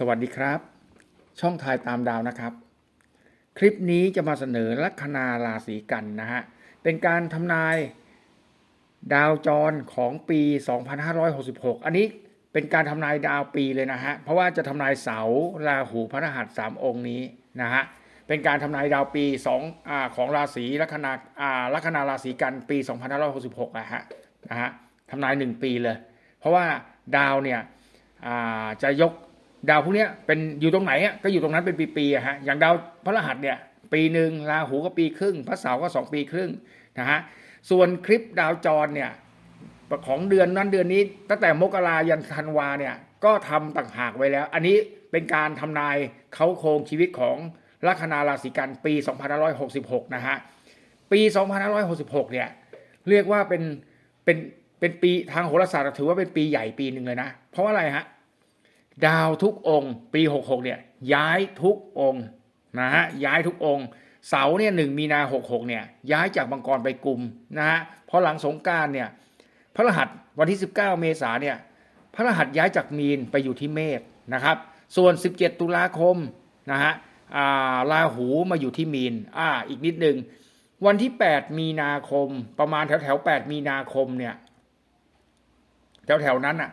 สวัสดีครับ ช่องทายตามดาวนะครับ คลิปนี้จะมาเสนอลัคนาราศีกันนะฮะ เป็นการทำนายดาวจรของปี 2566 อันนี้เป็นการทำนายดาวปีเลยนะฮะ เพราะว่าจะทำนายเสาราหูพระรหัสสามองค์นี้นะฮะ เป็นการทำนายดาวปี2อาของราศีลัคนาอ่าลัคนาราศีกันปี 2566อะฮะนะฮะทำนาย 1 ปีเลย เพราะว่าดาวเนี่ยอ่าจะยก ดาวพวกนี้เป็นอยู่ตรงไหนอะก็อยู่ตรงนั้นเป็นปีๆอะฮะอย่างดาวพระรหัสเนี่ยปีหนึ่งราหูก็ปีครึ่ง พระเสาร์ก็สองปีครึ่งนะฮะส่วนคลิปดาวจรเนี่ยของเดือนนั้นเดือนนี้ ตั้งแต่มกรายันธันวาเนี่ยก็ทำต่างหากไว้แล้ว อันนี้เป็นการทำนายเขาโครงชีวิตของลัคนาราศีกันปี 2566 นะฮะปี 2566 เนี่ยเรียกว่าเป็นเป็นเป็นปีทางโหราศาสตร์ถือว่าเป็นปีใหญ่ปีหนึ่งเลยนะ เพราะว่าอะไรฮะ ดาวทุกองค์ ปี 66เนี่ยย้ายทุกองค์นะฮะย้ายทุกองค์ เสาเนี่ยหนึ่งมีนา66เนี่ยย้ายจากบังกรไปกลุ่มนะฮะพอหลังสงการเนี่ยพระรหัสวันที่ 19 เมษาเนี่ยพระรหัสย้ายจากมีนไปอยู่ที่เมษนะครับส่วน 17 ตุลาคมนะฮะอ่าราหูมาอยู่ที่มีนอ่าอีกนิดหนึ่งวันที่ 8 มีนาคมประมาณแถวแถว8มีนาคมเนี่ยแถวแถวนั้นอะ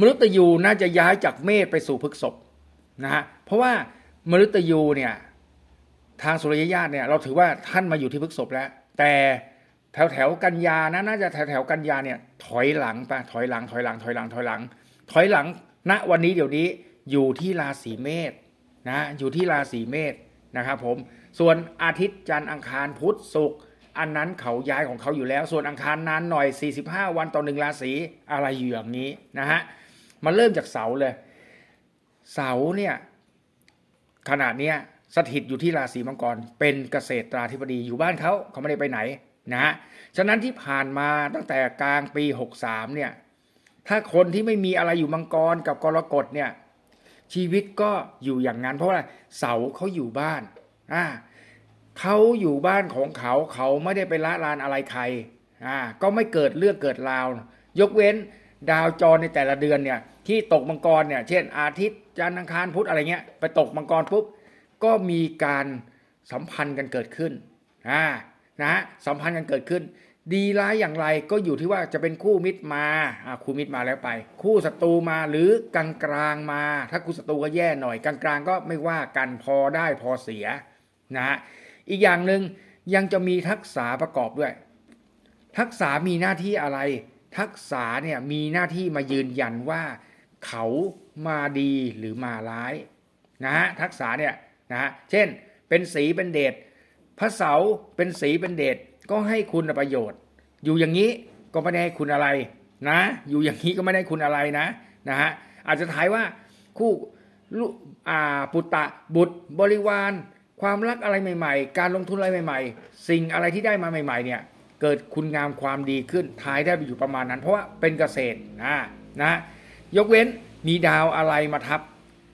มฤตยูน่าจะย้ายจากเมษไปสู่พฤกษภนะฮะเพราะว่ามฤตยูเนี่ยทางสุริยญาติเนี่ยเราถือว่าท่านมาอยู่ที่พฤกษภแล้ว แต่แถวแถวกันยานะน่าจะแถวแถวกันยาเนี่ยถอยหลังไปถอยหลังถอยหลังถอยหลังถอยหลัง ถอยหลังณวันนี้เดี๋ยวนี้อยู่ที่ราศีเมษนะอยู่ที่ราศีเมษนะครับผมส่วนอาทิตย์จันทร์อังคารพุธศุกร์อันนั้นเขาย้ายของเขาอยู่แล้ว ส่วนอังคารนานหน่อย 45 วันต่อหนึ่งราศีอะไรอยู่อย่างนี้นะฮะ มันเริ่มจากเสาเลย เสาเนี่ยขนาดเนี้ยสถิตอยู่ที่ราศีมังกร เป็นเกษตราธิบดีอยู่บ้านเขาเขาไม่ได้ไปไหนนะฮะฉะนั้นที่ผ่านมาตั้งแต่กลางปี 63เนี่ยถ้าคนที่ไม่มีอะไรอยู่มังกรกับกรกฎเนี่ยชีวิตก็อยู่อย่างนั้น เพราะว่าเสาเขาอยู่บ้านอ่าเขาอยู่บ้านของเขาเขาไม่ได้ไปละลานอะไรใครอ่าก็ไม่เกิดเรื่องเกิดราวยกเว้นดาวจรในแต่ละเดือนเนี่ยที่ตกมังกรเนี่ยเช่นอาทิตย์จันทร์อังคารพุธอะไรเงี้ยไปตกมังกรปุ๊บก็มีการสัมพันธ์กันเกิดขึ้นอ่านะฮะสัมพันธ์กันเกิดขึ้น ดีร้ายอย่างไรก็อยู่ที่ว่าจะเป็นคู่มิตรมาอ่าคู่มิตรมาแล้วไป คู่ศัตรูมาหรือกลางกลางมา ถ้าคู่ศัตรูก็แย่หน่อยกลางกลางก็ไม่ว่ากันพอได้พอเสียนะฮะอีกอย่างหนึ่งยังจะมีทักษะประกอบด้วย ทักษะมีหน้าที่อะไร ทักษะเนี่ยมีหน้าที่มายืนยันว่า เขามาดีหรือมาร้ายนะฮะทักษะเนี่ยนะฮะเช่น เป็นสีเป็นเดชพระเสาเป็นสีเป็นเดชก็ให้คุณประโยชน์ อยู่อย่างนี้ก็ไม่ได้ให้คุณอะไรนะ อยู่อย่างนี้ก็ไม่ได้คุณอะไรนะนะฮะอาจจะทายว่าคู่ลูกอ่าปุตตะบุตรบริวาร ความรักอะไรใหม่ ๆ การลงทุนอะไรใหม่ ๆ สิ่งอะไรที่ได้มาใหม่ ๆ เนี่ยเกิดคุณงามความดีขึ้นท้ายได้ไปอยู่ประมาณนั้น เพราะว่าเป็นเกษตรนะนะ ยกเว้นมีดาวอะไรมาทับ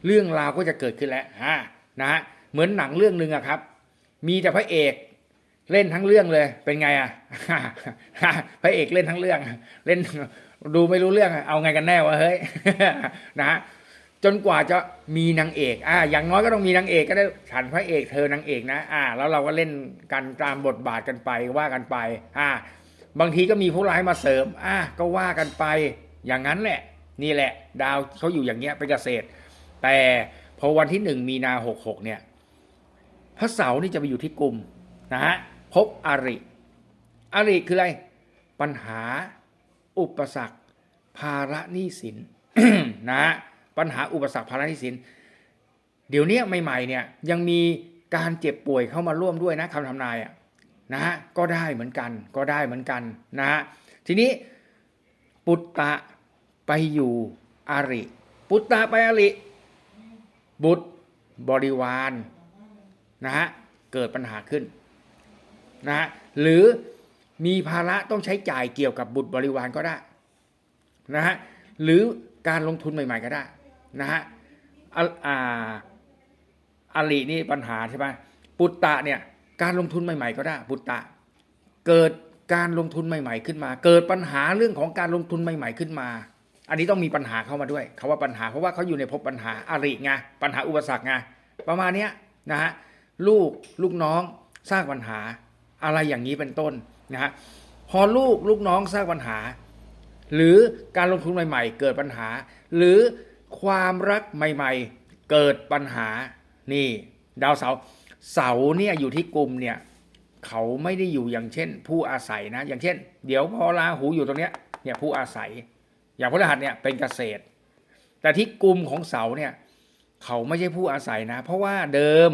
เรื่องราวก็จะเกิดขึ้นแล้วฮะนะฮะเหมือนหนังเรื่องหนึ่งอะครับ มีแต่พระเอกเล่นทั้งเรื่องเลย เป็นไงอะพระเอกเล่นทั้งเรื่อง เล่นดูไม่รู้เรื่องเอาไงกันแน่วะเฮ้ยนะฮะจนกว่าจะมีนางเอกอ่าอย่างน้อยก็ต้องมีนางเอกก็ได้ฉันพระเอกเธอนางเอกนะอ่า แล้วเราก็เล่นกันตามบทบาทกันไปว่ากันไป อ่า บางทีก็มีผู้ร้ายมาเสริม อะก็ว่ากันไป อย่างนั้นแหละ นี่แหละ ดาวเขาอยู่อย่างเงี้ยเป็นเกษตร แต่พอวันที่หนึ่งมีนาหกหกเนี่ย พระเสาร์นี่จะไปอยู่ที่กลุ่มนะฮะพบอริ อริคืออะไร ปัญหา อุปสรรค ภาระหนี้สินนะฮะปัญหาอุปสรรคภาระหนี้สิน เดี๋ยวนี้ใหม่ๆเนี่ยยังมีการเจ็บป่วยเข้ามาร่วมด้วยนะคำทำนายอะนะฮะก็ได้เหมือนกัน ก็ได้เหมือนกันนะฮะทีนี้ปุตตะ ไปอยู่อาริ ปุตตะไปอาริ บุตรบริวารนะฮะเกิดปัญหาขึ้นนะฮะหรือมีภาระต้องใช้จ่ายเกี่ยวกับบุตรบริวารก็ได้นะฮะหรือการลงทุนใหม่ ๆ ก็ได้นะฮะอ่าอ่าอลินี่ปัญหาใช่ไหมปุตตะเนี่ยการลงทุนใหม่ ๆ ก็ได้ ปุตตะ เกิดการลงทุนใหม่ ๆ ขึ้นมา เกิดปัญหาเรื่องของการลงทุนใหม่ ๆ ขึ้นมา อันนี้ต้องมีปัญหาเข้ามาด้วยคาว่าปัญหา เพราะว่าเขาอยู่ในภพปัญหาอาริไงปัญหาอุปสรรคไงประมาณเนี้ยนะฮะลูกลูกน้องสร้างปัญหาอะไรอย่างนี้เป็นต้นนะฮะพอลูกลูกน้องสร้างปัญหา หรือการลงทุนใหม่ ๆ เกิดปัญหา หรือความรักใหม่ๆ เกิดปัญหานี่ ดาวเสาร์เสาร์เนี่ยอยู่ที่กลุ่มเนี่ยเขาไม่ได้อยู่อย่างเช่น ผู้อาศัยนะ อย่างเช่น เดี๋ยวพอราหูอยู่ตรงเนี้ยเนี่ยผู้อาศัย อย่างพฤหัสเนี่ยเป็นเกษตร แต่ที่กลุ่มของเสาเนี่ยเขาไม่ใช่ผู้อาศัยนะ เพราะว่าเดิม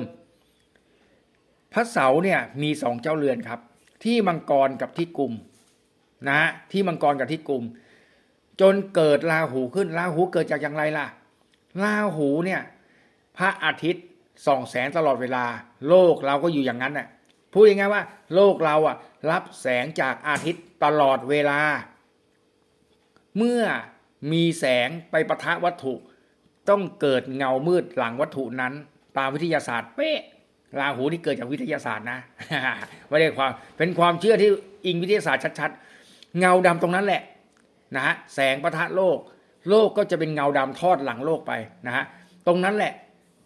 พระเสาเนี่ยมีสองเจ้าเรือนครับ ที่มังกรกับที่กลุ่มนะฮะที่มังกรกับที่กลุ่ม จนเกิดราหูขึ้นราหูเกิดจากอย่างไรล่ะราหูเนี่ยพระอาทิตย์ส่องแสงตลอดเวลา โลกเราก็อยู่อย่างนั้นน่ะพูดง่ายๆว่า โลกเราอะรับแสงจากอาทิตย์ตลอดเวลา เมื่อมีแสงไปประทะวัตถุ ต้องเกิดเงามืดหลังวัตถุนั้น ตามวิทยาศาสตร์เป๊ะราหูนี่เกิดจากวิทยาศาสตร์นะไม่ได้ความเป็นความเชื่อที่อิงวิทยาศาสตร์ชัดๆ เงาดำตรงนั้นแหละนะฮะแสงประทะโลก โลกก็จะเป็นเงาดำทอดหลังโลกไปนะฮะตรงนั้นแหละ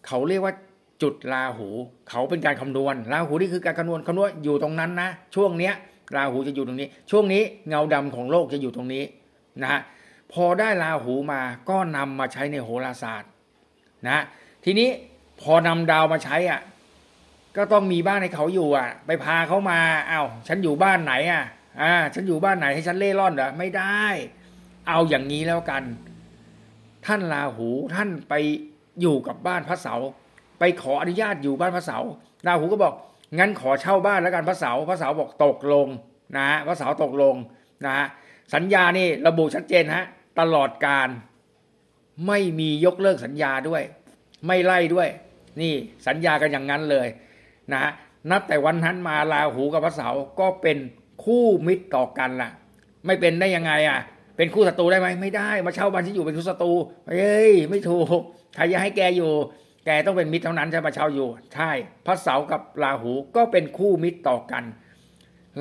เขาเรียกว่าจุดราหู เขาเป็นการคำนวณราหูนี่คือการคำนวณคำนวณอยู่ตรงนั้นนะ ช่วงเนี้ยราหูจะอยู่ตรงนี้ ช่วงนี้เงาดำของโลกจะอยู่ตรงนี้ นะฮะพอได้ราหูมาก็นำมาใช้ในโหราศาสตร์นะทีนี้พอนำดาวมาใช้อะก็ต้องมีบ้านให้เขาอยู่อะ ไปพาเขามาเอ้าฉันอยู่บ้านไหนอะอ่าฉันอยู่บ้านไหนให้ฉันเล่ร่อนเหรอไม่ได้ เอาอย่างนี้แล้วกัน ท่านราหูท่านไปอยู่กับบ้านพระเสาไปขออนุญาตอยู่บ้านพระเสาราหูก็บอกงั้นขอเช่าบ้านแล้วกันพระเสาพระเสาบอกตกลงนะฮะพระเสาตกลงนะฮะ สัญญานี่ระบุชัดเจนฮะตลอดการไม่มียกเลิกสัญญาด้วย ไม่ไล่ด้วย นี่สัญญากันอย่างนั้นเลยนะฮะนับแต่วันนั้นมาราหูกับพระเสาร์ก็เป็นคู่มิตรต่อกันล่ะ ไม่เป็นได้ยังไงอะ เป็นคู่ศัตรูได้ไหมไม่ได้ มาเช่าบ้านที่อยู่เป็นคู่ศัตรูเฮ้ยไม่ถูกใครจะให้แกอยู่ แกต้องเป็นมิตรเท่านั้นใช่มาเช่าอยู่ ใช่พระเสาร์กับราหูก็เป็นคู่มิตรต่อกัน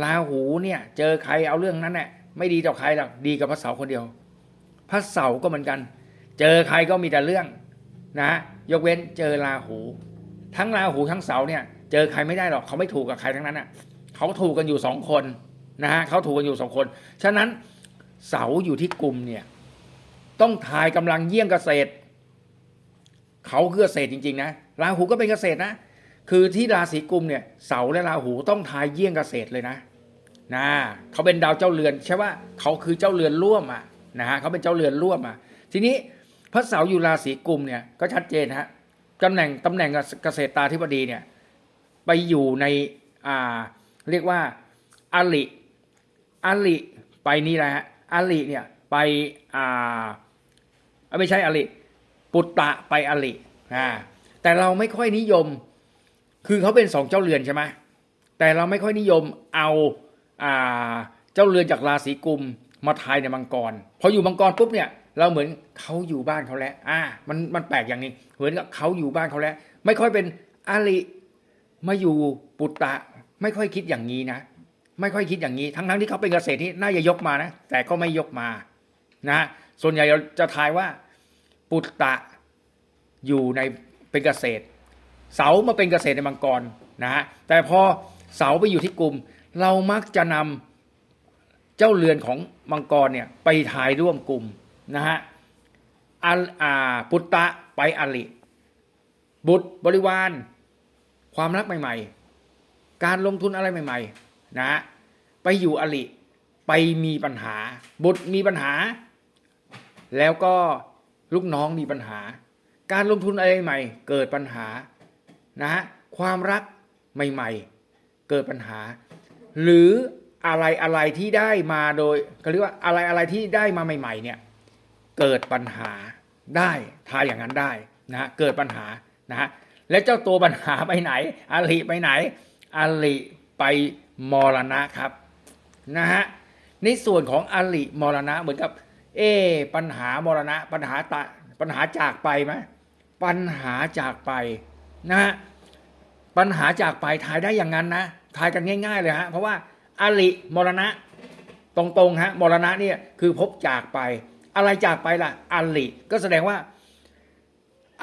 ราหูเนี่ย เจอใครเอาเรื่องนั้นแหละ ไม่ดีต่อใครหรอกดีกับพระเสาร์คนเดียว พระเสาร์ก็เหมือนกัน เจอใครก็มีแต่เรื่องนะยกเว้นเจอราหู ทั้งราหูทั้งเสาร์เนี่ย เจอใครไม่ได้หรอกเขาไม่ถูกกับใครทั้งนั้นอะเขาถูกกันอยู่สองคนนะฮะเขาถูกกันอยู่สองคน ฉะนั้นเสาอยู่ที่กลุ่มเนี่ย ต้องทายกำลังเยี่ยงเกษตรเขาคือเกษตรจริงๆนะราหูก็เป็นเกษตรนะคือที่ราศีกุมเนี่ยเสาและราหูต้องทายเยี่ยงเกษตรเลยนะ นะเขาเป็นดาวเจ้าเรือนใช่ว่าเขาคือเจ้าเรือนร่วมอะนะฮะเขาเป็นเจ้าเรือนร่วมอะทีนี้พระเสาอยู่ราศีกุมเนี่ยก็ชัดเจนฮะตำแหน่งตำแหน่งเกษตรตาธิบดีเนี่ยไปอยู่ในอ่าเรียกว่าอลิอลิไปนี่แหละฮะอลิเนี่ยไปอ่าไม่ใช่อลิปุตตะไปอลิอ่าแต่เราไม่ค่อยนิยม คือเขาเป็นสองเจ้าเรือนใช่ไหมแต่เราไม่ค่อยนิยมเอา เจ้าเรือนจากราศีกุมมาทายในมังกร พออยู่มังกรปุ๊บเนี่ยเราเหมือนเขาอยู่บ้านเขาแล้ว อ่า มันมันแปลกอย่างนี้ เหมือนกับเขาอยู่บ้านเขาแล้ว ไม่ค่อยเป็นอลิมาอยู่ปุตตะ ไม่ค่อยคิดอย่างนี้นะ ไม่ค่อยคิดอย่างนี้ ทั้งทั้งที่เขาเป็นเกษตรที่น่าจะยกมานะ แต่ก็ไม่ยกมา นะ ส่วนใหญ่เราจะทายว่า ปุตตะอยู่ในเป็นเกษตร เสามาเป็นเกษตรในมังกรนะฮะ แต่พอเสาไปอยู่ที่กลุ่ม เรามักจะนำเจ้าเรือนของมังกรเนี่ยไปทายร่วมกลุ่มนะฮะอัลอาปุตตะไปอลิ บุตรบริวาร ความรักใหม่ ๆ การลงทุนอะไรใหม่ ๆ นะฮะไปอยู่อลิไปมีปัญหา บุตรมีปัญหา แล้วก็ลูกน้องมีปัญหา การลงทุนอะไรใหม่ เกิดปัญหานะฮะความรักใหม่ ๆ เกิดปัญหา หรืออะไรอะไรที่ได้มาโดยเขาเรียกว่าอะไรอะไรที่ได้มาใหม่ ๆ เนี่ยเกิดปัญหาได้ทายอย่างนั้นได้นะฮะเกิดปัญหานะฮะและเจ้าตัวปัญหาไปไหนอลิไปไหนอลิไปมรณะครับนะฮะในส่วนของอลิมรณะเหมือนกับเออปัญหามรณะ ปัญหาตะปัญหาจากไปไหมปัญหาจากไปนะฮะปัญหาจากไปทายได้อย่างนั้นนะ ทายกันง่าย ๆ เลยฮะเพราะว่าอลิมรณะ ตรงๆฮะมรณะเนี่ยคือพบจากไป อะไรจากไปล่ะอลิก็แสดงว่า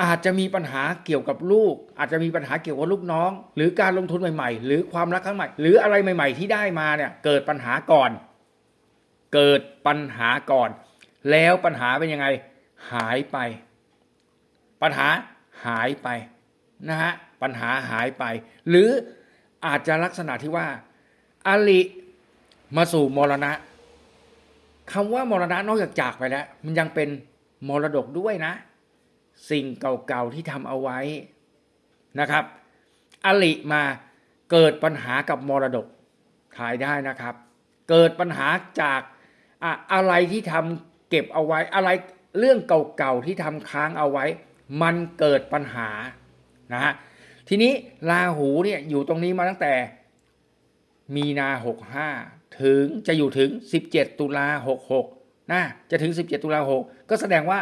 อาจจะมีปัญหาเกี่ยวกับลูก อาจจะมีปัญหาเกี่ยวกับลูกน้อง หรือการลงทุนใหม่ๆ หรือความรักครั้งใหม่ หรืออะไรใหม่ ๆ ที่ได้มาเนี่ยเกิดปัญหาก่อน เกิดปัญหาก่อน แล้วปัญหาเป็นยังไง หายไป ปัญหาหายไปนะฮะปัญหาหายไป หรือ อาจจะลักษณะที่ว่าอลิมาสู่มรณะคำว่ามรณะนอกจากจากไปแล้ว มันยังเป็นมรดกด้วยนะ สิ่งเก่าๆที่ทำเอาไว้นะครับ อลิมาเกิดปัญหากับมรดกถ่ายได้นะครับ เกิดปัญหาจากอะอะไรที่ทำเก็บเอาไว้ อะไรเรื่องเก่าๆที่ทำค้างเอาไว้ มันเกิดปัญหานะฮะ ทีนี้ราหูเนี่ยอยู่ตรงนี้มาตั้งแต่ มีนาหกห้าถึงจะอยู่ถึงสิบเจ็ดตุลาหกหกนะจะถึงสิบเจ็ดตุลาหกก็แสดงว่า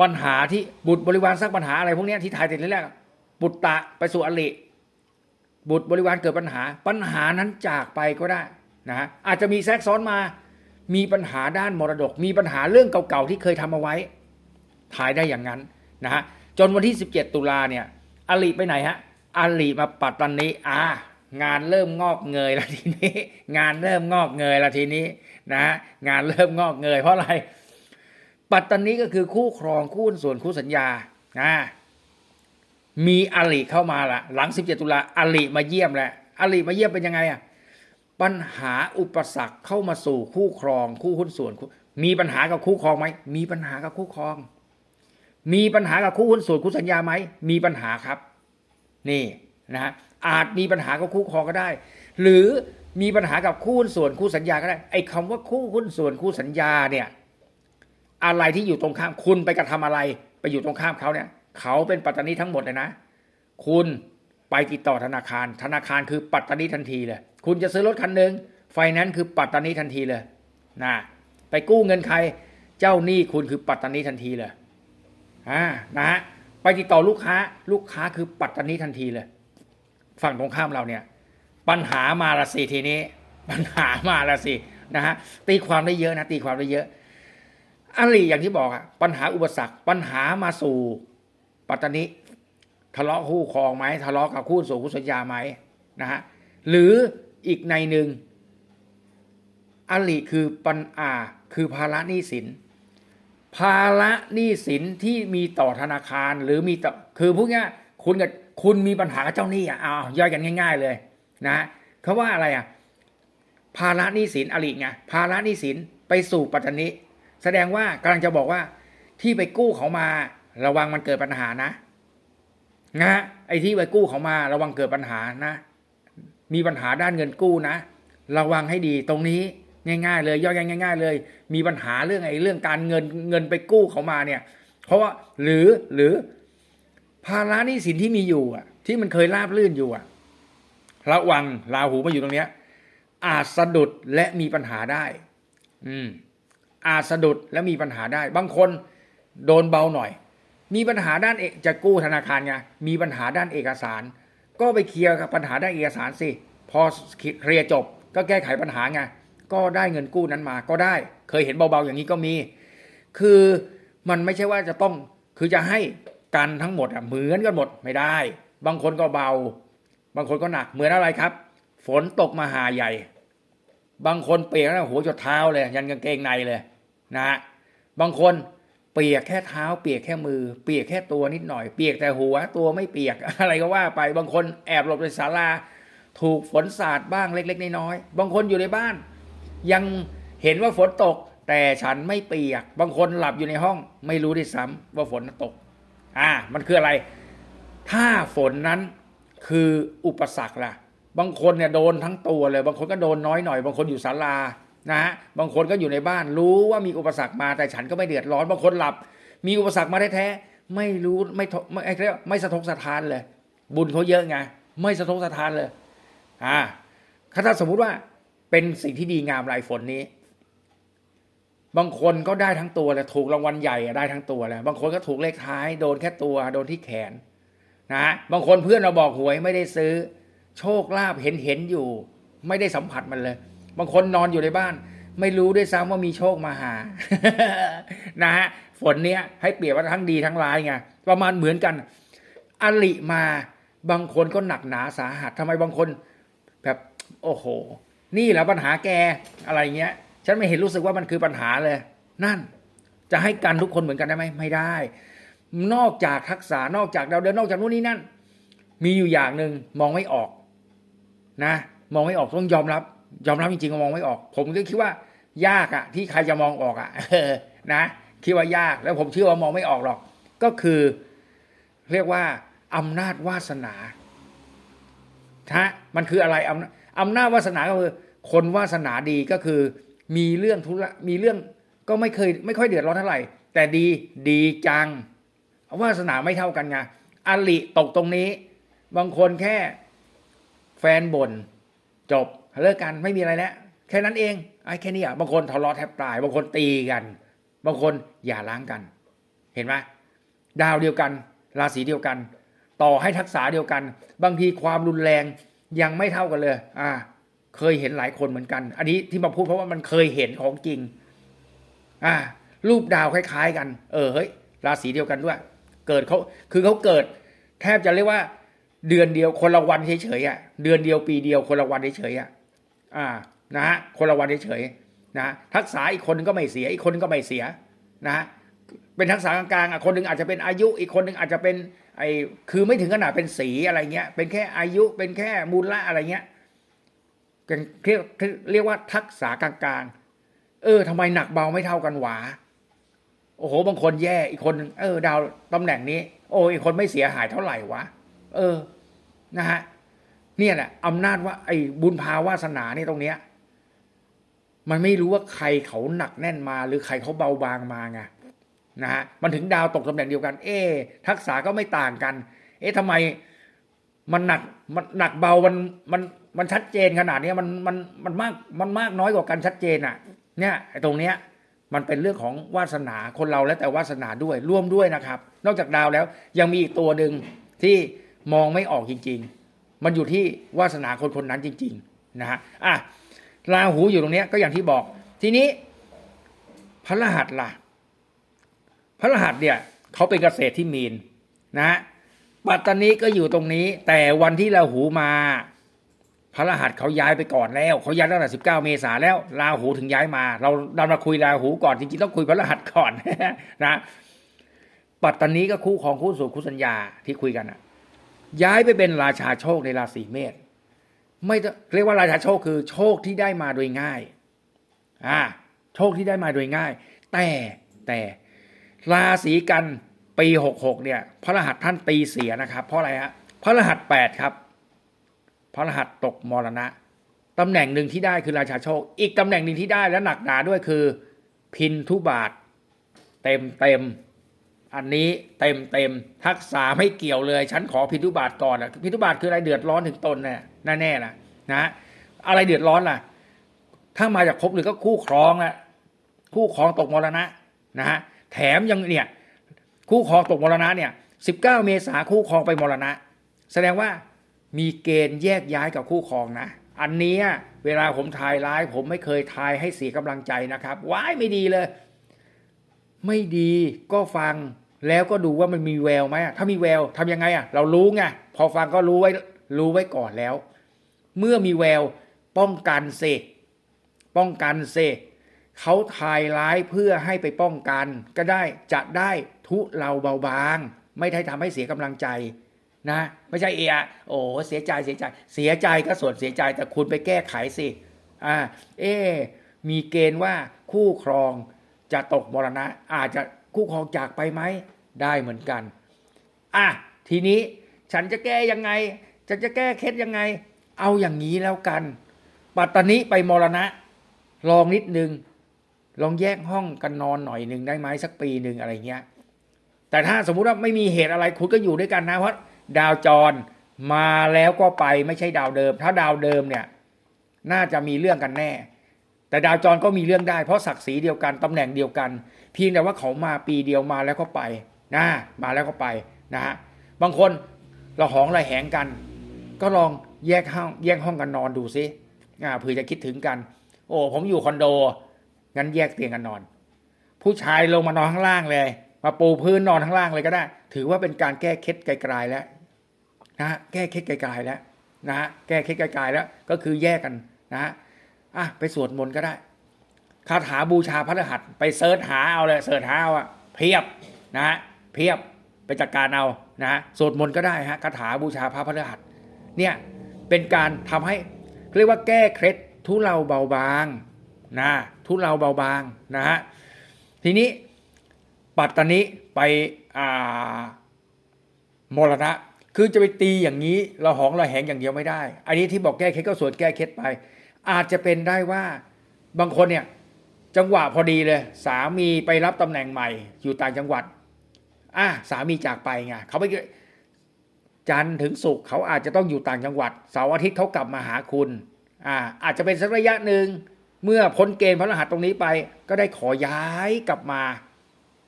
ปัญหาที่บุตรบริวารสร้างปัญหาอะไรพวกนี้ที่ถ่ายติดแรกบุตรตะไปสู่อลิบุตรบริวารเกิดปัญหา ปัญหานั้นจากไปก็ได้นะฮะอาจจะมีแทรกซ้อนมา มีปัญหาด้านมรดก มีปัญหาเรื่องเก่าๆที่เคยทำเอาไว้ ถ่ายได้อย่างนั้นนะฮะจนวันที่ 17 ตุลาเนี่ย อลีไปไหนฮะอลีมาปัตตานีอ่างานเริ่มงอกเงยแล้วทีนี้ งานเริ่มงอกเงยแล้วทีนี้นะงานเริ่มงอกเงยเพราะอะไร ปัตตานีก็คือคู่ครองคู่หุ้นส่วนคู่สัญญานะมีอลีเข้ามาละหลัง 17 ตุลาอลีมาเยี่ยมแหล้วอลีมาเยี่ยมเป็นยังไงอะปัญหาอุปสรรคเข้ามาสู่คู่ครองคู่หุ้นส่วน มีปัญหากับคู่ครองไหมมีปัญหากับคู่ครอง มีปัญหากับคู่หุ้นส่วนคู่สัญญาไหมมีปัญหาครับ นี่นะฮะอาจมีปัญหากับคู่ครองก็ได้ หรือมีปัญหากับคู่หุ้นส่วนคู่สัญญาก็ได้ไอ้คำว่าคู่หุ้นส่วนคู่สัญญาเนี่ย อะไรที่อยู่ตรงข้ามคุณไปกระทำอะไร ไปอยู่ตรงข้ามเขาเนี่ย เขาเป็นปัตตานีทั้งหมดเลยนะ คุณไปติดต่อธนาคาร ธนาคารคือปัตตานีทันทีเลย คุณจะซื้อรถคันหนึ่งไฟแนนซ์คือปัตตานีทันทีเลยนะไปกู้เงินใคร เจ้าหนี้คุณคือปัตตานีทันทีเลย อ่านะฮะไปติดต่อลูกค้าลูกค้าคือปัตตานีทันทีเลย ฝั่งตรงข้ามเราเนี่ย ปัญหามาละสิทีนี้ ปัญหามาละสินะฮะตีความได้เยอะนะตีความได้เยอะอลีอย่างที่บอกอะปัญหาอุปสรรคปัญหามาสู่ ปัตตานีทะเลาะคู่ครองไหมทะเลาะกับคู่สู่คู่สัญญาไหมนะฮะหรืออีกในหนึ่งอลีคือปัญอาคือภาระหนี้สิน ภาระหนี้สินที่มีต่อธนาคารหรือมีต่อคือพวกนี้คุณกับคุณมีปัญหากับเจ้าหนี้อะเอาย่อยกันง่าย ๆเลยนะเขาว่าอะไรอะภาระหนี้สินอลีไงภาระหนี้สินไปสู่ปัตตานีแสดงว่ากำลังจะบอกว่าที่ไปกู้เขามา ระวังมันเกิดปัญหานะนะไอ้ที่ไปกู้เขามาระวังเกิดปัญหานะ มีปัญหาด้านเงินกู้นะ ระวังให้ดีตรงนี้ง่าย ๆ เลยย่อยง่าย ๆ เลย มีปัญหาเรื่องไอ้เรื่องการเงินเงินไปกู้เขามาเนี่ย เพราะว่าหรือหรือภาระหนี้สินที่มีอยู่อะ ที่มันเคยราบลื่นอยู่อะระวังราหูมาอยู่ตรงเนี้ย อาจสะดุดและมีปัญหาได้ อืม อาจสะดุดและมีปัญหาได้ บางคนโดนเบาหน่อย มีปัญหาด้านเอกจะกู้ธนาคารไงมีปัญหาด้านเอกสาร ก็ไปเคลียร์กับปัญหาด้านเอกสารสิพอเคลียร์จบ ก็แก้ไขปัญหาไง ก็ได้เงินกู้นั้นมาก็ได้ เคยเห็นเบาๆอย่างนี้ก็มี คือมันไม่ใช่ว่าจะต้องคือจะให้กันทั้งหมดอะเหมือนกันหมดไม่ได้ บางคนก็เบา บางคนก็หนักเหมือนอะไรครับ ฝนตกมาหาใหญ่ บางคนเปียกนะหัวจดเท้าเลย ยันกางเกงในเลยนะฮะบางคนเปียกแค่เท้า เปียกแค่มือ เปียกแค่ตัวนิดหน่อย เปียกแต่หัวตัวไม่เปียกอะไรก็ว่าไปบางคนแอบหลบในศาลาถูกฝนสาดบ้างเล็ก ๆ น้อยๆบางคนอยู่ในบ้าน ยังเห็นว่าฝนตก แต่ฉันไม่เปียก บางคนหลับอยู่ในห้อง ไม่รู้ด้วยซ้ำว่าฝนตก อ่า มันคืออะไร ถ้าฝนนั้นคืออุปสรรคล่ะ บางคนเนี่ยโดนทั้งตัวเลย บางคนก็โดนน้อยหน่อย บางคนอยู่ศาลา นะฮะ บางคนก็อยู่ในบ้าน รู้ว่ามีอุปสรรคมา แต่ฉันก็ไม่เดือดร้อน บางคนหลับ มีอุปสรรคมาแท้ๆ ไม่รู้ ไม่ทไม่เรียกว่าไม่สะทกสะทานเลย บุญเขาเยอะไง ไม่สะทกสะทานเลย อ่าถ้าสมมุติว่า เป็นสิ่งที่ดีงามรายฝนนี้ บางคนก็ได้ทั้งตัวเลยถูกรางวัลใหญ่อะได้ทั้งตัวเลยบางคนก็ถูกเลขท้าย โดนแค่ตัว โดนที่แขนนะฮะบางคนเพื่อนเราบอกหวยไม่ได้ซื้อ โชคลาภเห็นเห็นอยู่ ไม่ได้สัมผัสมันเลย บางคนนอนอยู่ในบ้าน ไม่รู้ด้วยซ้ำว่ามีโชคมาหา นะฮะฝนเนี้ยให้เปรียบว่าทั้งดีทั้งร้ายไงประมาณเหมือนกัน อลิมาบางคนก็หนักหนาสาหัสทำไมบางคนแบบโอ้โห นี่แหละปัญหาแกอะไรเงี้ย ฉันไม่เห็นรู้สึกว่ามันคือปัญหาเลย นั่น จะให้กันทุกคนเหมือนกันได้ไหมไม่ได้ นอกจากทักษะนอกจากดาวเดือนนอกจากนู่นนี่นั่น มีอยู่อย่างหนึ่งมองไม่ออก นะ มองไม่ออกต้องยอมรับ ยอมรับจริงๆว่ามองไม่ออก ผมก็คิดว่า ยากอะที่ใครจะมองออกอะนะคิดว่ายากแล้วผมเชื่อว่ามองไม่ออกหรอก ก็คือ เรียกว่าอำนาจวาสนาฮะมันคืออะไรอำนาจ อำนาจวาสนาก็คือคนวาสนาดีก็คือ มีเรื่องธุระมีเรื่องก็ไม่เคยไม่ค่อยเดือดร้อนเท่าไหร่ แต่ดีดีจังวาสนาไม่เท่ากันไงอลิตกตรงนี้ บางคนแค่แฟนบน่นจบเลิกกันไม่มีอะไรแล้วแค่นั้นเองไอ้แค่นี้อะบางคนทะเลาะแทบตาย บางคนตีกัน บางคนอย่าล้างกัน เห็นไหมดาวเดียวกัน ราศีเดียวกัน ต่อให้ทักษะเดียวกัน บางทีความรุนแรง ยังไม่เท่ากันเลย อ่า เคยเห็นหลายคนเหมือนกัน อันนี้ที่มาพูดเพราะว่ามันเคยเห็นของจริง อ่า รูปดาวคล้าย ๆ กัน เออ เฮ้ย ราศีเดียวกันด้วย เกิดเขาคือเขาเกิด แทบจะเรียกว่า เดือนเดียวคนละวันเฉยๆอะ เดือนเดียวปีเดียวคนละวันเฉยๆอะ อ่า นะฮะ คนละวันเฉยๆนะ ทักษะอีกคนก็ไม่เสีย อีกคนก็ไม่เสีย นะ เป็นทักษะกลางๆอะคนหนึ่งอาจจะเป็นอายุอีกคนหนึ่งอาจจะเป็นไอ้คือไม่ถึงขนาดเป็นสีอะไรเงี้ย เป็นแค่อายุเป็นแค่มูลละอะไรเงี้ยเรียกเรียกว่าทักษะกลางๆ เออทำไมหนักเบาไม่เท่ากันหวาโอ้โหบางคนแย่อีกคนเออ ดาวตำแหน่งนี้ โอ้อีกคนไม่เสียหายเท่าไหร่วะเออ นะฮะเนี่ยแหละอำนาจว่าไอ้บุญภาวาสนาเนี่ยตรงเนี้ย มันไม่รู้ว่าใครเขาหนักแน่นมา หรือใครเขาเบาบางมาไง นะฮะมันถึงดาวตกตำแหน่งเดียวกัน เอ๊ะทักษะก็ไม่ต่างกัน เอ๊ะทำไมมันหนักมันหนักเบามันมันมันชัดเจนขนาดนี้มันมันมันมากมันมากน้อยกว่ากันชัดเจนอะ เนี่ยไอ้ตรงเนี้ยมันเป็นเรื่องของวาสนาคนเราแล้วแต่วาสนาด้วยร่วมด้วยนะครับ นอกจากดาวแล้วยังมีอีกตัวหนึ่งที่มองไม่ออกจริง ๆ มันอยู่ที่วาสนาคนคนนั้นจริง ๆ นะฮะอะราหูอยู่ตรงเนี้ยก็อย่างที่บอก ทีนี้พระรหัสล่ะ พระรหัสเนี่ยเขาเป็นเกษตรที่มีนนะฮะปัตตานีก็อยู่ตรงนี้ แต่วันที่ราหูมา พระรหัสเขาย้ายไปก่อนแล้วเขาย้ายตั้งแต่สิบเก้าเมษาแล้วราหูถึงย้ายมา เราเรามาคุยราหูก่อนจริงๆต้องคุยพระรหัสก่อนนะปัตตานีก็คู่ของคู่สู่คู่สัญญาที่คุยกันอะย้ายไปเป็นราชาโชคในราศีเมษไม่เรียกว่าราชาโชคคือโชคที่ได้มาโดยง่ายอ่าโชคที่ได้มาโดยง่าย แต่แต่ ราศีกันปีหกหกเนี่ยพระรหัสท่านตีเสียนะครับ เพราะอะไรฮะพระรหัสแปดครับ พระรหัสตกมรณะตำแหน่งหนึ่งที่ได้คือราชาโชค อีกตำแหน่งหนึ่งที่ได้และหนักหนาด้วยคือ พินทุบาท เต็มเต็มอันนี้เต็มเต็มทักษะไม่เกี่ยวเลย ฉันขอพินทุบาทก่อนนะพินทุบาทคืออะไรเดือดร้อนถึงตนแน่แน่ๆล่ะนะอะไรเดือดร้อนล่ะ ถ้ามาจากภพหรือก็คู่ครองนะคู่ครองตกมรณะนะฮะ แถมยังเนี่ยคู่ครองตกมรณะเนี่ยสิบเก้าเมษาคู่ครองไปมรณะ แสดงว่ามีเกณฑ์แยกย้ายกับคู่ครองนะ อันนี้เวลาผมทายร้าย ผมไม่เคยทายให้เสียกำลังใจนะครับว้ายไม่ดีเลย ไม่ดีก็ฟังแล้วก็ดูว่ามันมีแววไหมถ้ามีแววทำยังไงอะ เรารู้ไงพอฟังก็รู้ไว้รู้ไว้ก่อนแล้ว เมื่อมีแววป้องกันเสป้องกันเส เขาทายร้ายเพื่อให้ไปป้องกัน ก็ได้จะได้ทุเราเบาบาง ไม่ได้ทำให้เสียกำลังใจนะ ไม่ใช่เอะโอ้เสียใจเสียใจ เสียใจก็ส่วนเสียใจแต่คุณไปแก้ไขสิอ่าเอ๊มีเกณฑ์ว่าคู่ครองจะตกมรณะ อาจจะคู่ครองจากไปไหมได้เหมือนกันอะทีนี้ฉันจะแก้ยังไงฉันจะแก้เคล็ดยังไง เอาอย่างนี้แล้วกัน ปัตตานีไปมรณะ ลองนิดนึง ลองแยกห้องกันนอนหน่อยหนึ่งได้ไหมสักปีหนึ่งอะไรเงี้ย แต่ถ้าสมมุติว่าไม่มีเหตุอะไรคุณก็อยู่ด้วยกันนะเพราะดาวจรมาแล้วก็ไปไม่ใช่ดาวเดิม ถ้าดาวเดิมเนี่ย น่าจะมีเรื่องกันแน่ แต่ดาวจรก็มีเรื่องได้ เพราะศักดิ์ศรีเดียวกันตำแหน่งเดียวกัน เพียงแต่ว่าเขามาปีเดียวมาแล้วก็ไปนะมาแล้วก็ไปนะฮะบางคนเราหองระแหงกัน ก็ลองแยกห้องแยกห้องกันนอนดูซิอ่าเผื่อจะคิดถึงกัน โอ้ผมอยู่คอนโด งั้นแยกเตียงกันนอน ผู้ชายลงมานอนข้างล่างเลย มาปูพื้นนอนข้างล่างเลยก็ได้ ถือว่าเป็นการแก้เคล็ดไกลๆแล้วนะฮะแก้เคล็ดไกลๆแล้วนะฮะแก้เคล็ดไกลๆแล้วก็คือแยกกันนะฮะอะไปสวดมนต์ก็ได้คาถาบูชาพระรหัสไปเซิร์ชหาเอาเลยเสิร์ชหาเอาอะเพียบนะฮะเพียบไปจัดการเอานะฮะสวดมนต์ก็ได้ฮะคาถาบูชาพระพฤหัสเนี่ยเป็นการทำให้เรียกว่าแก้เคล็ดทุเลาเบาบาง นะทุเลาเบาบางนะฮะทีนี้ปัตตานิไปอ่ามรณะคือจะไปตีอย่างนี้เราหองเราแหงอย่างเดียวไม่ได้ อันนี้ที่บอกแก้เคล็ดก็ส่วนแก้เคล็ดไป อาจจะเป็นได้ว่าบางคนเนี่ยจังหวะพอดีเลย สามีไปรับตำแหน่งใหม่ อยู่ต่างจังหวัดอะสามีจากไปไงเขาไปจันถึงศุกร์เขาอาจจะต้องอยู่ต่างจังหวัดเสาร์อาทิตย์เขากลับมาหาคุณอ่าอาจจะเป็นสักระยะหนึ่ง เมื่อพ้นเกณฑ์พระรหัสตรงนี้ไป ก็ได้ขอย้ายกลับมา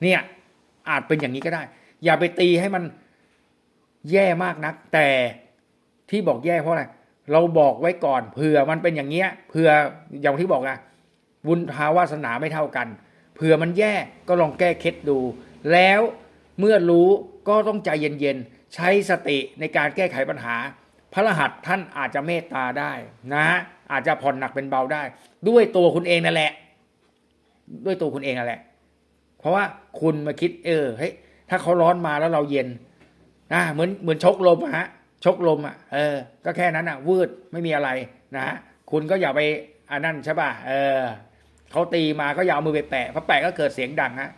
เนี่ยอาจเป็นอย่างนี้ก็ได้ อย่าไปตีให้มันแย่มากนัก แต่ที่บอกแย่เพราะอะไรเราบอกไว้ก่อนเผื่อมันเป็นอย่างเงี้ยเผื่ออย่างที่บอกอะบุญภาวาสนาไม่เท่ากันเผื่อมันแย่ก็ลองแก้เคล็ดดู แล้วเมื่อรู้ก็ต้องใจเย็นๆใช้สติในการแก้ไขปัญหา พระรหัสท่านอาจจะเมตตาได้นะ อาจจะผ่อนหนักเป็นเบาได้ ด้วยตัวคุณเองนั่นแหละ ด้วยตัวคุณเองนั่นแหละ เพราะว่าคุณมาคิด เออเฮ้ยถ้าเขาร้อนมาแล้วเราเย็นนะเหมือนเหมือนชกลมฮะชกลมอะเออ ก็แค่นั้นอะวืดไม่มีอะไรนะฮะคุณก็อย่าไปอันนั้นใช่ป่ะเออเขาตีมาก็อย่าเอามือไปแปะเพราะแปะก็เกิดเสียงดังฮะ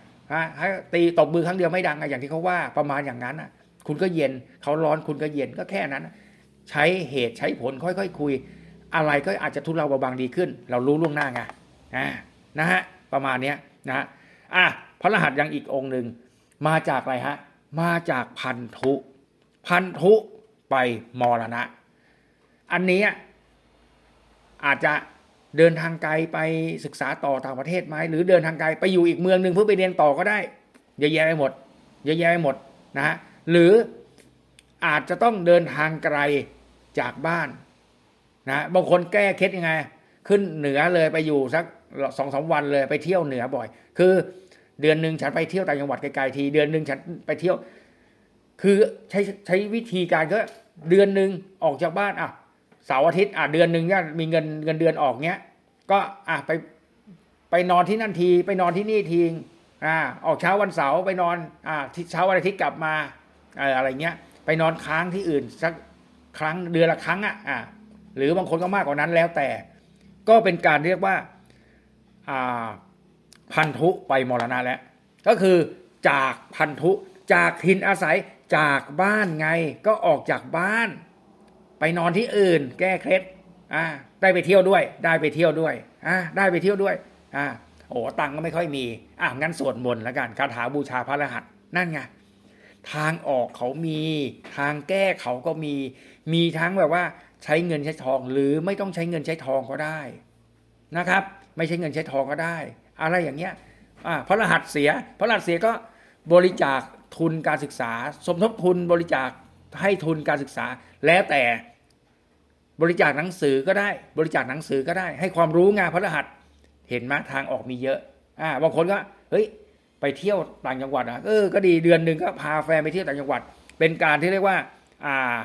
ฮะตีตบมือครั้งเดียวไม่ดังอะอย่างที่เขาว่าประมาณอย่างนั้นอะ คุณก็เย็นเขาร้อนคุณก็เย็นก็แค่นั้น ใช้เหตุใช้ผลค่อยๆคุย อะไรก็อาจจะทุเลาเบาบางดีขึ้น เรารู้ล่วงหน้าไงอ่านะฮะประมาณเนี้ยนะฮะอะพระรหัสยังอีกองค์หนึ่งมาจากอะไรฮะมาจากพันธุ พันธุไปมรณะ อันนี้อาจจะเดินทางไกลไปศึกษาต่อต่างประเทศไหมหรือเดินทางไกลไปอยู่อีกเมืองหนึ่งเพื่อไปเรียนต่อก็ได้เยอะแยะไปหมดเยอะแยะไปหมดนะฮะหรืออาจจะต้องเดินทางไกลจากบ้าน นะบางคนแก้เคล็ดยังไง ขึ้นเหนือเลยไปอยู่สักสองสาวันเลยไปเที่ยวเหนือบ่อย คือ เดือนหนึ่งฉันไปเที่ยวต่างจังหวัดไกลๆที เดือนหนึ่งฉันไปเที่ยว คือใช้ใช้วิธีการก็เดือนหนึ่งออกจากบ้านอะเสาร์อาทิตย์อะเดือนหนึ่งเนี่ยมีเงินเงินเดือนออกเงี้ย ก็อะไปไปนอนที่นั่นทีไปนอนที่นี่ทีอ่าออกเช้าวันเสาร์ไปนอนอ่าเช้าวันอาทิตย์กลับมาอ่ออะไรเงี้ย ไปนอนค้างที่อื่นสักครั้งเดือนละครั้งอะอ่า หรือบางคนก็มากกว่านั้นแล้วแต่ ก็เป็นการเรียกว่าพันธุไปมรณะแล้ว ก็คือจากพันธุจากถิ่นอาศัยจากบ้านไงก็ออกจากบ้าน ไปนอนที่อื่น แก้เคล็ดอ่าได้ไปเที่ยวด้วย ได้ไปเที่ยวด้วยอ่าได้ไปเที่ยวด้วยอ่าโอ้ตังก็ไม่ค่อยมีอะงั้นสวดมนต์แล้วกันคาถาบูชาพระรหัสนั่นไงทางออกเขามี ทางแก้เขาก็มี มีทั้งแบบว่า ใช้เงินใช้ทองหรือไม่ต้องใช้เงินใช้ทองก็ได้นะครับ ไม่ใช้เงินใช้ทองก็ได้ อะไรอย่างเงี้ยอ่าพระรหัสเสียพระรหัสเสียก็บริจาคทุนการศึกษา สมทบทุนบริจาคให้ทุนการศึกษา แล้วแต่บริจาคหนังสือก็ได้ บริจาคหนังสือก็ได้ ให้ความรู้งานพระรหัสเห็นไหมทางออกมีเยอะอ่าบางคนก็เฮ้ยไปเที่ยวต่างจังหวัดอะเออก็ดีเดือนหนึ่งก็พาแฟนไปเที่ยวต่างจังหวัด เป็นการที่เรียกว่าอ่า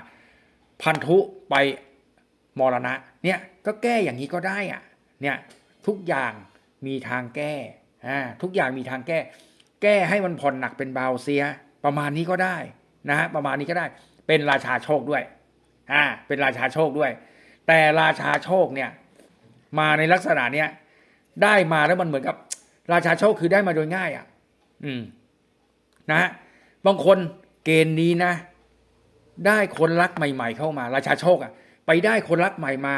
พันธุไป มรณะเนี่ยก็แก้อย่างนี้ก็ได้อะเนี่ยทุกอย่างมีทางแก้อ่าทุกอย่างมีทางแก้ แก้ให้มันผ่อนหนักเป็นเบาเสีย ประมาณนี้ก็ได้นะฮะประมาณนี้ก็ได้เป็นราชาโชคด้วยอ่าเป็นราชาโชคด้วย แต่ราชาโชคเนี่ยมาในลักษณะเนี้ยได้มาแล้วมันเหมือนกับ ราชาโชคคือได้มาโดยง่ายอะ อืม นะฮะบางคนเกณฑ์นี้นะ ได้คนรักใหม่ ๆ เข้ามา ราชาโชคอะ ไปได้คนรักใหม่มา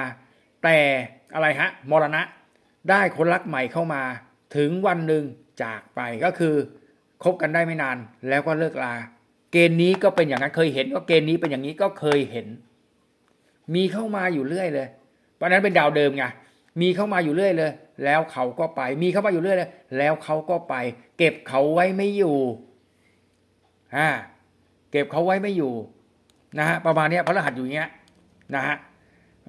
แต่อะไรฮะมรณะ ได้คนรักใหม่เข้ามา ถึงวันหนึ่งจากไปก็คือคบกันได้ไม่นานแล้วก็เลิกลา เกณฑ์นี้ก็เป็นอย่างนั้นเคยเห็น ก็เกณฑ์นี้เป็นอย่างนี้ก็เคยเห็น มีเข้ามาอยู่เรื่อยเลย เพราะนั้นเป็นดาวเดิมไงมีเข้ามาอยู่เรื่อยเลย แล้วเขาก็ไป มีเข้ามาอยู่เรื่อยเลย แล้วเขาก็ไป เก็บเขาไว้ไม่อยู่อ่าเก็บเขาไว้ไม่อยู่นะฮะประมาณนี้พระรหัสอยู่อย่างเงี้ย นะฮะ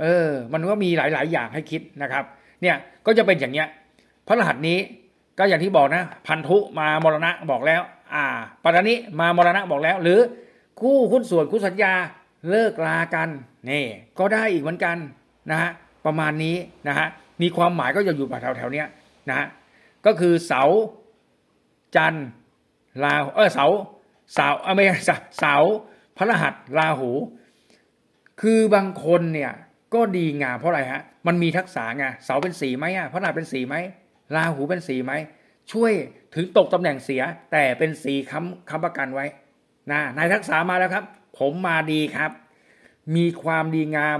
เออ มันก็มีหลาย ๆ อย่างให้คิดนะครับ เนี่ยก็จะเป็นอย่างเงี้ยพระรหัสนี้ก็อย่างที่บอกนะ พันธุมามรณะบอกแล้ว อ่าปัตนิมามรณะบอกแล้ว หรือคู่หุ้นส่วนคู่สัญญาเลิกลากันนี่ก็ได้อีกเหมือนกันนะฮะประมาณนี้นะฮะมีความหมายก็จะอยู่แถวแถวๆเนี้ยนะฮะก็คือเสาจันลาเออเสาเสาเออไม่ใช่เสาเสาพระรหัสราหู คือบางคนเนี่ยก็ดีงามเพราะอะไรฮะ มันมีทักษะไงเสาเป็นสีไหมอะพระรหัสเป็นสีไหมราหูเป็นสีไหมช่วยถึงตกตำแหน่งเสีย แต่เป็นสีค้ำค้ำประกันไว้นะนายทักษะมาแล้วครับ ผมมาดีครับ มีความดีงาม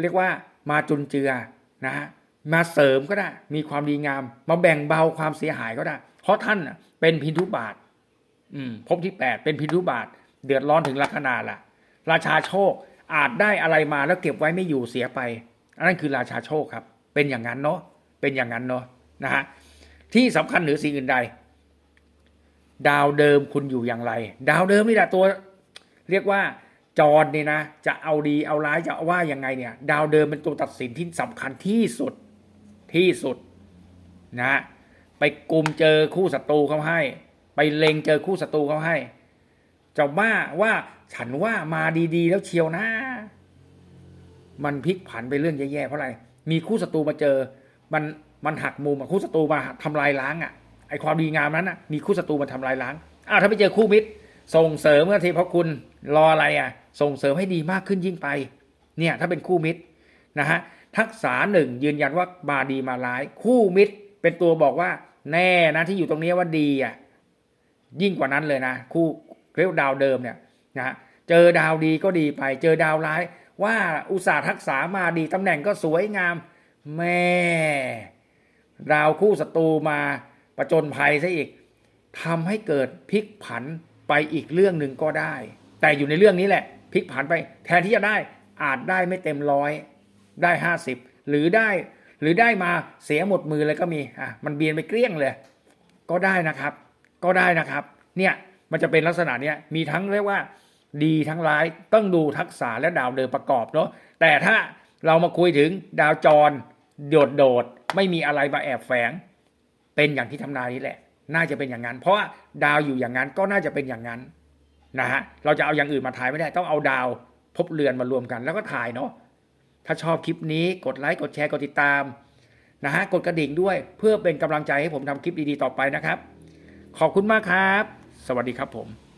เรียกว่ามาจุนเจือนะฮะมาเสริมก็ได้ มีความดีงาม มาแบ่งเบาความเสียหายก็ได้ เพราะท่านเป็นพินทุบาทอืมภพที่แปดเป็นพินทุบาท เดือดร้อนถึงลัคนาล่ะ ราชาโชค อาจได้อะไรมาแล้วเก็บไว้ไม่อยู่เสียไปอันนั้นคือราชาโชคครับ เป็นอย่างนั้นเนาะเป็นอย่างนั้นเนาะนะฮะที่สำคัญเหนือสิ่งอื่นใด ดาวเดิมคุณอยู่อย่างไร ดาวเดิมนี่แหละตัว เรียกว่าจรเนี่ยนะ จะเอาดีเอาร้ายจะว่ายังไงเนี่ย ดาวเดิมเป็นตัวตัดสินที่สำคัญที่สุดที่สุดนะไปกลุ่มเจอคู่ศัตรูเขาให้ ไปเลงเจอคู่ศัตรูเขาให้ จะว่าว่าฉันว่ามาดีๆ แล้วเชียวนะ มันพลิกผันไปเรื่องแย่ๆเพราะอะไร มีคู่ศัตรูมาเจอ มันมันหักมุมคู่ศัตรูมาทำลายล้างอะไอความดีงามนั้นอะมีคู่ศัตรูมาทำลายล้างอ้าวถ้าไปเจอคู่มิตร ส่งเสริมก็ทีเพระคุณรออะไรอะ ส่งเสริมให้ดีมากขึ้นยิ่งไป เนี่ยถ้าเป็นคู่มิตรนะฮะทักษะหนึ่งยืนยันว่ามาดีมาร้าย คู่มิตร เป็นตัวบอกว่า แน่นะที่อยู่ตรงนี้ว่าดีอะยิ่งกว่านั้นเลยนะ คู่ เรียกดาวเดิมเนี่ยนะฮะเจอดาวดีก็ดีไป เจอดาวร้าย ว่าอุตสาห์ทักษะมาดีตำแหน่งก็สวยงามแม่ดาวคู่ศัตรูมาประจนภัยซะอีกทำให้เกิดพลิกผันไปอีกเรื่องหนึ่งก็ได้ แต่อยู่ในเรื่องนี้แหละพลิกผันไป แทนที่จะได้อาจได้ไม่เต็มร้อยได้ห้าสิบหรือได้หรือได้มาเสียหมดมือเลยก็มีอะมันเบียนไปเกลี้ยงเลย ก็ได้นะครับ ก็ได้นะครับ เนี่ย มันจะเป็นลักษณะเนี้ยมีทั้งเรียกว่าดีทั้งร้ายต้องดูทักษะและดาวเดิมประกอบเนาะแต่ถ้าเรามาคุยถึงดาวจร โดดโดดไม่มีอะไรมาแอบแฝง เป็นอย่างที่ทำนายนี่แหละ น่าจะเป็นอย่างนั้น เพราะดาวอยู่อย่างนั้นก็น่าจะเป็นอย่างนั้นนะฮะเราจะเอาอย่างอื่นมาถ่ายไม่ได้ต้องเอาดาวพบเรือนมารวมกันแล้วก็ถ่ายเนาะถ้าชอบคลิปนี้กดไลค์กดแชร์กดติดตามนะฮะกดกระดิ่งด้วยเพื่อเป็นกำลังใจให้ผมทำคลิปดีๆต่อไปนะครับ ขอบคุณมากครับ วัสดีครับผม